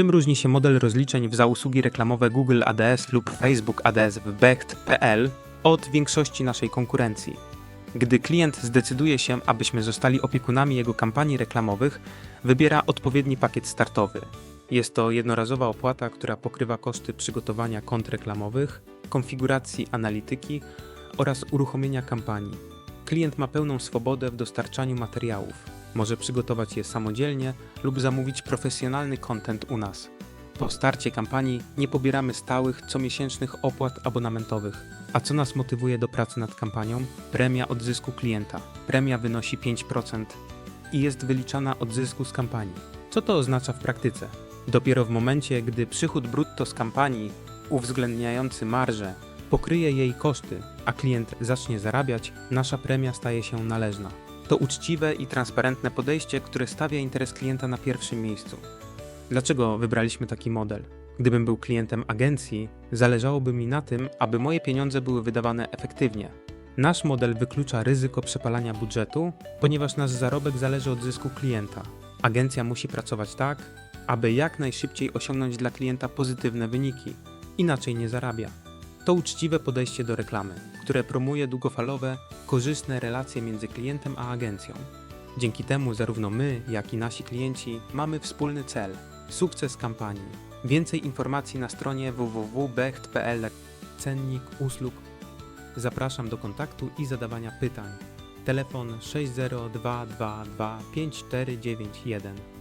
Czym różni się model rozliczeń w za usługi reklamowe Google ADS lub Facebook ADS w Becht.pl od większości naszej konkurencji? Gdy klient zdecyduje się, abyśmy zostali opiekunami jego kampanii reklamowych, wybiera odpowiedni pakiet startowy. Jest to jednorazowa opłata, która pokrywa koszty przygotowania kont reklamowych, konfiguracji analityki oraz uruchomienia kampanii. Klient ma pełną swobodę w dostarczaniu materiałów. Może przygotować je samodzielnie lub zamówić profesjonalny content u nas. Po starcie kampanii nie pobieramy stałych, comiesięcznych opłat abonamentowych. A co nas motywuje do pracy nad kampanią? Premia od zysku klienta. Premia wynosi 5% i jest wyliczana od zysku z kampanii. Co to oznacza w praktyce? Dopiero w momencie, gdy przychód brutto z kampanii, uwzględniający marżę, pokryje jej koszty, a klient zacznie zarabiać, nasza premia staje się należna. To uczciwe i transparentne podejście, które stawia interes klienta na pierwszym miejscu. Dlaczego wybraliśmy taki model? Gdybym był klientem agencji, zależałoby mi na tym, aby moje pieniądze były wydawane efektywnie. Nasz model wyklucza ryzyko przepalania budżetu, ponieważ nasz zarobek zależy od zysku klienta. Agencja musi pracować tak, aby jak najszybciej osiągnąć dla klienta pozytywne wyniki, inaczej nie zarabia. To uczciwe podejście do reklamy, które promuje długofalowe, korzystne relacje między klientem a agencją. Dzięki temu zarówno my, jak i nasi klienci mamy wspólny cel sukces kampanii. Więcej informacji na stronie www.becht.pl Cennik usług. Zapraszam do kontaktu i zadawania pytań. Telefon 60222 5491